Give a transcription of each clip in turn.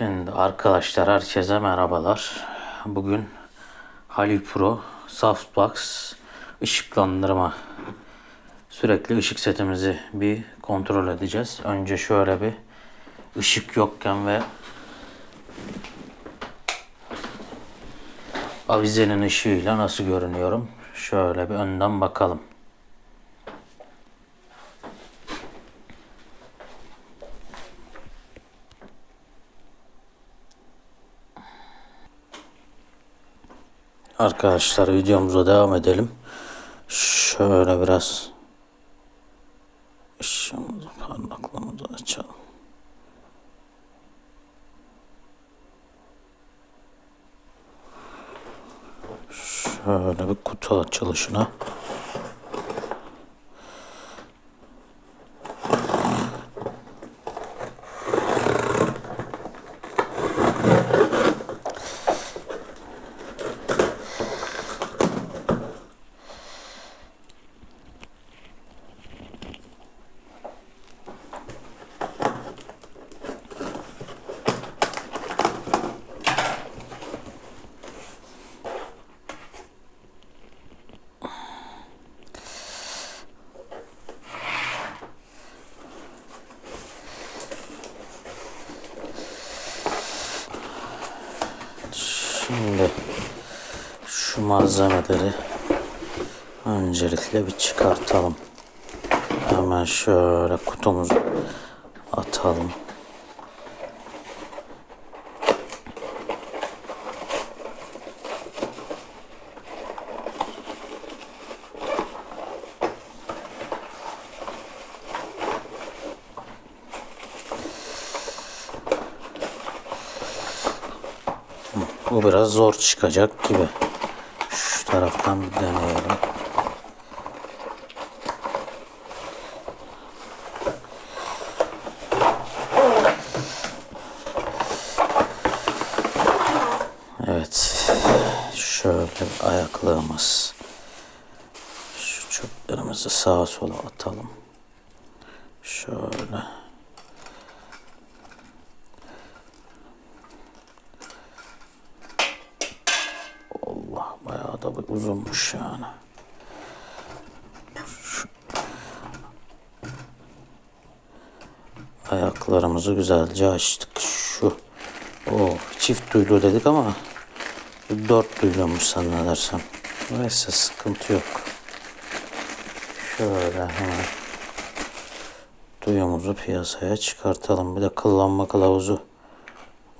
Şimdi arkadaşlar herkese merhabalar. Bugün Halil Pro Softbox ışıklandırma sürekli ışık setimizi bir kontrol edeceğiz. Önce şöyle bir ışık yokken ve avizenin ışığıyla nasıl görünüyorum? Şöyle bir önden bakalım. Arkadaşlar videomuza devam edelim. Şöyle biraz ışığımızı parlaklığımızı açalım. Şöyle bir kutu açılışına. Şimdi şu malzemeleri öncelikle bir çıkartalım. Hemen şöyle kutumuzu atalım. Bu biraz zor çıkacak gibi. Şu taraftan bir deneyelim. Evet. Şöyle ayaklığımız. Şu çöplerimizi sağa sola atalım. Şöyle. Allah bayağı da bir uzunmuş yani. Ayaklarımızı güzelce açtık. Şu o çift duyulu dedik ama dört duyluymuş zannedersem. Neyse sıkıntı yok. Şöyle hemen duyumuzu piyasaya çıkartalım. Bir de kullanma kılavuzu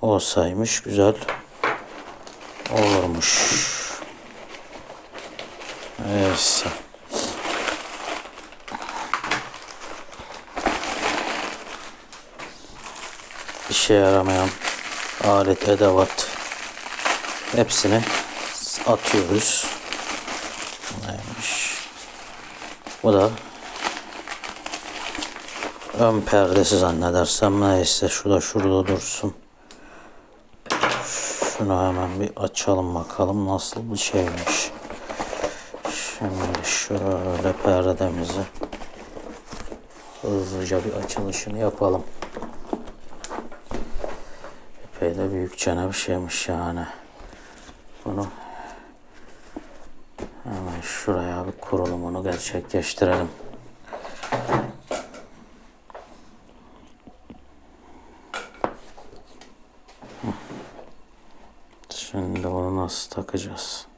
olsaymış güzel olurmuş. Neyse. İşe yaramayan alet, edevat hepsini atıyoruz. Neymiş? Bu da ön perdesi zannedersem neyse şu da şurada dursun. Şunu hemen bir açalım bakalım nasıl bir şeymiş. Şimdi şöyle perdemizi hızlıca bir açılışını yapalım. Epey de büyükçene bir şeymiş yani. Bunu hemen şuraya bir kurulumunu gerçekleştirelim. Şimdi bunu nasıl takacağız?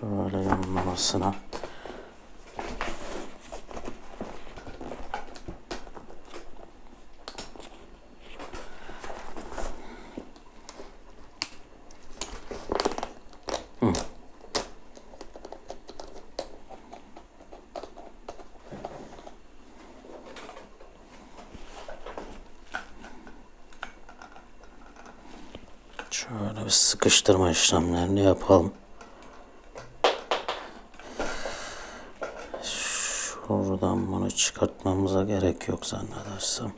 Şöyle yanlamasına. Hı. Şöyle bir sıkıştırma işlemlerini yapalım. Şuradan bunu çıkartmamıza gerek yok zannedersem.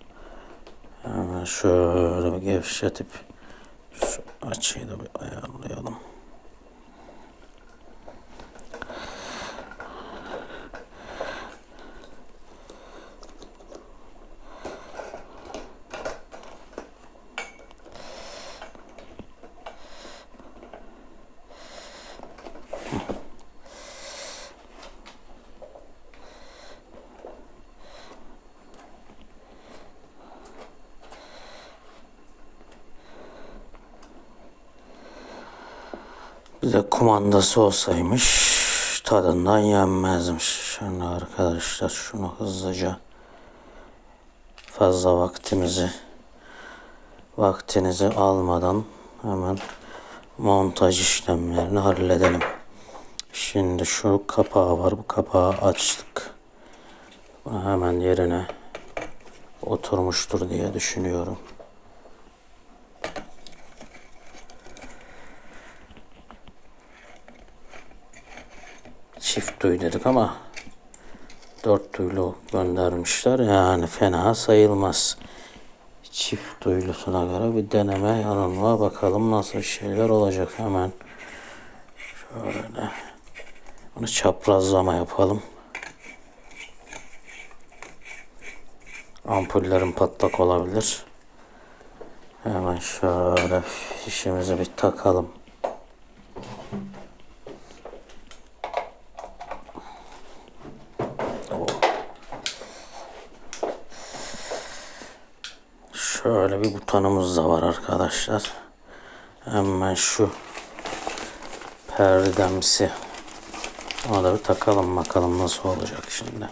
Hemen şöyle bir gevşetip şu açıyı da bir ayarlayalım. Bir de kumandası olsaymış tadından yenmezmiş. Şimdi arkadaşlar şunu hızlıca fazla vaktimizi vaktinizi almadan hemen montaj işlemlerini halledelim. Şimdi şu kapağı var. Bu kapağı açtık. Bunu hemen yerine oturmuştur diye düşünüyorum. Çift duy dedik ama dört duyulu göndermişler. Yani fena sayılmaz. Çift duyulusuna göre bir deneme yanılma bakalım nasıl şeyler olacak hemen. Şöyle. Bunu çaprazlama yapalım. Ampullerin patlak olabilir. Hemen şöyle fişimizi bir takalım. Şöyle bir butonumuz da var arkadaşlar. Hemen şu perdemsi. Ona da bir takalım bakalım nasıl olacak şimdi.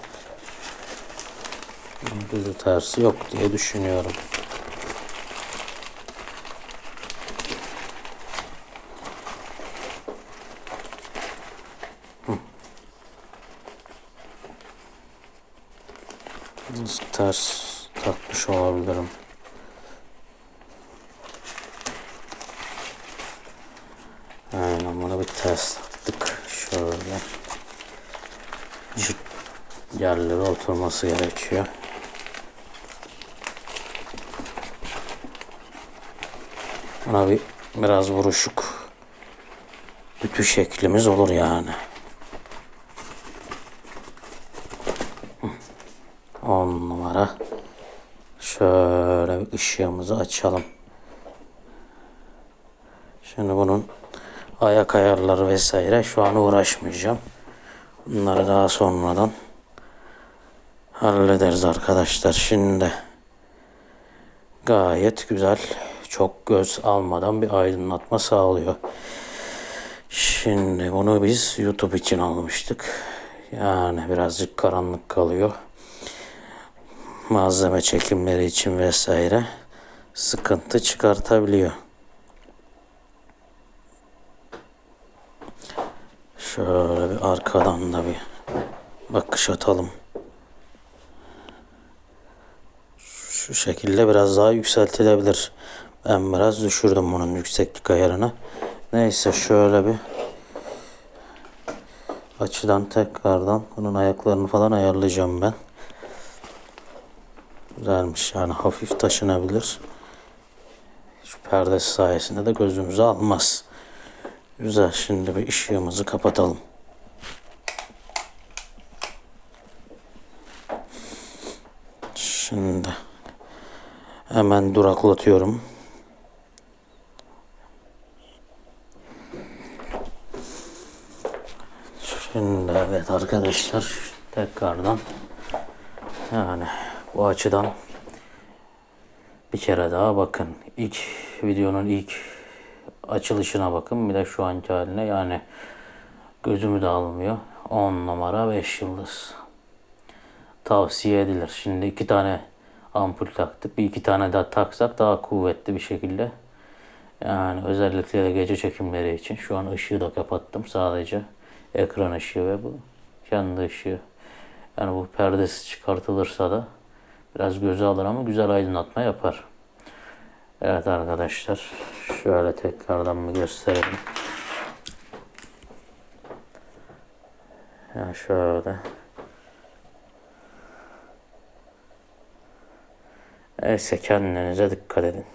Düzü tersi yok diye düşünüyorum. Nasıl ters takmış olabilirim. Buna bir ters taktık. Şöyle. Cık yerlere oturması gerekiyor. Buna bir biraz vuruşuk ütü şeklimiz olur yani. On numara. Şöyle bir ışığımızı açalım. Şimdi bunun ayak ayarları vesaire şu an uğraşmayacağım. Bunları daha sonradan hallederiz arkadaşlar. Şimdi gayet güzel. Çok göz almadan bir aydınlatma sağlıyor. Şimdi bunu biz YouTube için almıştık. Yani birazcık karanlık kalıyor. Malzeme çekimleri için vesaire sıkıntı çıkartabiliyor. Şöyle bir arkadan da bir bakış atalım. Şu şekilde biraz daha yükseltilebilir. Ben biraz düşürdüm bunun yükseklik ayarını. Neyse şöyle bir açıdan tekrardan bunun ayaklarını falan ayarlayacağım ben. Güzelmiş yani hafif taşınabilir. Şu perdesi sayesinde de gözümüzü almaz. Güzel şimdi bir ışığımızı kapatalım. Şimdi hemen duraklatıyorum. Şimdi evet arkadaşlar tekrardan yani bu açıdan bir kere daha bakın. İlk videonun ilk açılışına bakın. Bir de şu anki haline yani gözümü de almıyor. 10 numara 5 yıldız. Tavsiye edilir. Şimdi iki tane ampul taktık. Bir iki tane daha taksak daha kuvvetli bir şekilde. Yani özellikle de gece çekimleri için. Şu an ışığı da kapattım. Sadece ekran ışığı ve bu kendi ışığı. Yani bu perdesi çıkartılırsa da biraz göze alır ama güzel aydınlatma yapar. Evet arkadaşlar. Şöyle tekrardan bir gösterelim. Ya şöyle. Neyse kendinize dikkat edin.